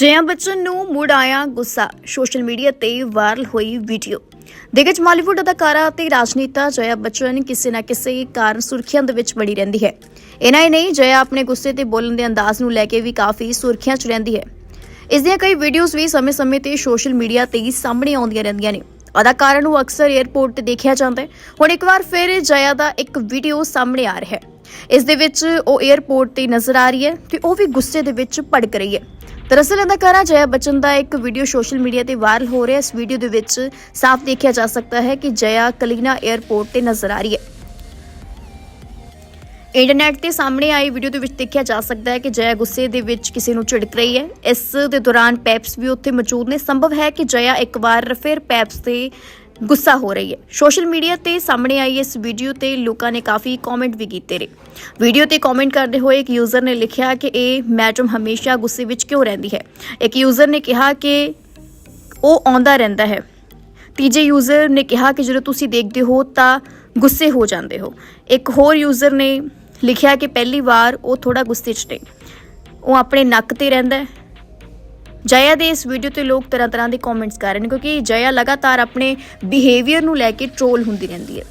ਜਯਾ ਬੱਚਨ ਨੂੰ ਮੁੜ ਆਇਆ ਗੁੱਸਾ। ਸੋਸ਼ਲ ਮੀਡੀਆ ਤੇ ਵਾਇਰਲ ਹੋਈ ਵੀਡੀਓ। ਦਿੱਗਜ ਮਾਲੀਵੁੱਡ ਅਦਾਕਾਰਾ ਅਤੇ ਰਾਜਨੀਤਾ ਜਯਾ ਬੱਚਨ ਕਿਸੇ ਨਾ ਕਿਸੇ ਕਾਰਨ ਸੁਰਖੀਆਂ ਦੇ ਵਿੱਚ ਬਣੀ ਰਹਿੰਦੀ ਹੈ। ਇਹਨਾਂ ਹੀ ਨਹੀਂ, ਜਯਾ ਆਪਣੇ ਗੁੱਸੇ ਤੇ ਬੋਲਣ ਦੇ ਅੰਦਾਜ਼ ਨੂੰ ਲੈ ਕੇ ਵੀ ਕਾਫੀ ਸੁਰਖੀਆਂ 'ਚ ਰਹਿੰਦੀ ਹੈ। ਇਸ ਦੀਆਂ ਕਈ ਵੀਡੀਓਜ਼ ਵੀ ਸਮੇਂ-ਸਮੇਂ ਤੇ ਸੋਸ਼ਲ ਮੀਡੀਆ ਤੇ ਸਾਹਮਣੇ ਆਉਂਦੀਆਂ ਰਹਿੰਦੀਆਂ ਨੇ। ਅਦਾਕਾਰਾਂ ਨੂੰ ਅਕਸਰ 에ਅਰਪੋਰਟ ਤੇ ਦੇਖਿਆ ਜਾਂਦਾ ਹੈ। ਹੁਣ ਇੱਕ ਵਾਰ ਫਿਰ ਜਇਆ ਦਾ ਇੱਕ ਵੀਡੀਓ ਸਾਹਮਣੇ ਆ ਰਿਹਾ ਹੈ। ਇਸ ਦੇ ਵਿੱਚ ਉਹ 에ਅਰਪੋਰਟ ਤੇ ਨਜ਼ਰ ਆ ਰਹੀ ਹੈ ਤੇ ਉਹ ਵੀ ਗੁੱਸੇ ਦੇ ਵਿੱਚ ਭੜਕ ਰਹੀ ਹੈ। ਦਰਅਸਲ ਅਦਾਕਾਰਾ ਜਇਆ ਬਚਨ ਦਾ ਇੱਕ ਵੀਡੀਓ ਸੋਸ਼ਲ ਮੀਡੀਆ ਤੇ ਵਾਇਰਲ ਹੋ ਰਿਹਾ ਇਸ ਵੀਡੀਓ ਦੇ ਵਿੱਚ ਸਾਫ਼ ਦੇਖਿਆ ਜਾ ਸਕਦਾ ਹੈ ਕਿ ਜਇਆ ਕਲੀਨਾ 에ਅਰਪੋਰਟ ਤੇ ਨਜ਼ਰ ਆ ਰਹੀ ਹੈ। ਇੰਟਰਨੈਟ ਤੇ ਸਾਹਮਣੇ ਆਈ ਵੀਡੀਓ ਦੇ ਵਿੱਚ ਦੇਖਿਆ ਜਾ ਸਕਦਾ ਹੈ ਕਿ ਜया ਗੁੱਸੇ ਦੇ ਵਿੱਚ ਕਿਸੇ ਨੂੰ ਝਿੜਕ ਰਹੀ ਹੈ। ਇਸ ਦੇ ਦੌਰਾਨ ਪੈਪਸ ਵੀ ਉੱਥੇ ਮੌਜੂਦ ਨੇ। ਸੰਭਵ ਹੈ ਕਿ ਜया ਇੱਕ ਵਾਰ ਫਿਰ ਪੈਪਸ ਤੇ ਗੁੱਸਾ ਹੋ ਰਹੀ ਹੈ। ਸੋਸ਼ਲ ਮੀਡੀਆ ਤੇ ਸਾਹਮਣੇ ਆਈ ਇਸ ਵੀਡੀਓ ਤੇ ਲੋਕਾਂ ਨੇ ਕਾਫੀ ਕਮੈਂਟ ਵੀ ਕੀਤੇ ਨੇ। ਵੀਡੀਓ ਤੇ ਕਮੈਂਟ ਕਰਦੇ ਹੋਏ ਇੱਕ ਯੂਜ਼ਰ ਨੇ ਲਿਖਿਆ ਕਿ ਇਹ ਮੈਡਮ ਹਮੇਸ਼ਾ ਗੁੱਸੇ ਵਿੱਚ ਕਿਉਂ ਰਹਿੰਦੀ ਹੈ? ਇੱਕ ਯੂਜ਼ਰ ਨੇ ਕਿਹਾ ਕਿ ਉਹ ਆਉਂਦਾ ਰਹਿੰਦਾ ਹੈ। ਤੀਜੇ ਯੂਜ਼ਰ ਨੇ ਕਿਹਾ ਕਿ ਜਦੋਂ ਤੁਸੀਂ ਦੇਖਦੇ ਹੋ ਤਾਂ ਗੁੱਸੇ ਹੋ ਜਾਂਦੇ ਹੋ। ਇੱਕ ਹੋਰ ਯੂਜ਼ਰ ਨੇ ਲਿਖਿਆ ਕਿ ਪਹਿਲੀ ਵਾਰ ਉਹ ਥੋੜਾ ਗੁੱਸੇ 'ਚ ਨੇ। ਉਹ ਆਪਣੇ ਨੱਕ ਤੇ ਰਹਿੰਦਾ ਜਇਆ ਦੇ ਇਸ ਵੀਡੀਓ ਤੇ ਲੋਕ ਤਰ੍ਹਾਂ ਤਰ੍ਹਾਂ ਦੇ ਕਮੈਂਟਸ ਕਰ ਰਹੇ ਨੇ ਕਿਉਂਕਿ ਜਇਆ ਲਗਾਤਾਰ ਆਪਣੇ ਬਿਹੇਵੀਅਰ ਨੂੰ ਲੈ ਕੇ ਟ੍ਰੋਲ ਹੁੰਦੀ ਰਹਿੰਦੀ ਹੈ।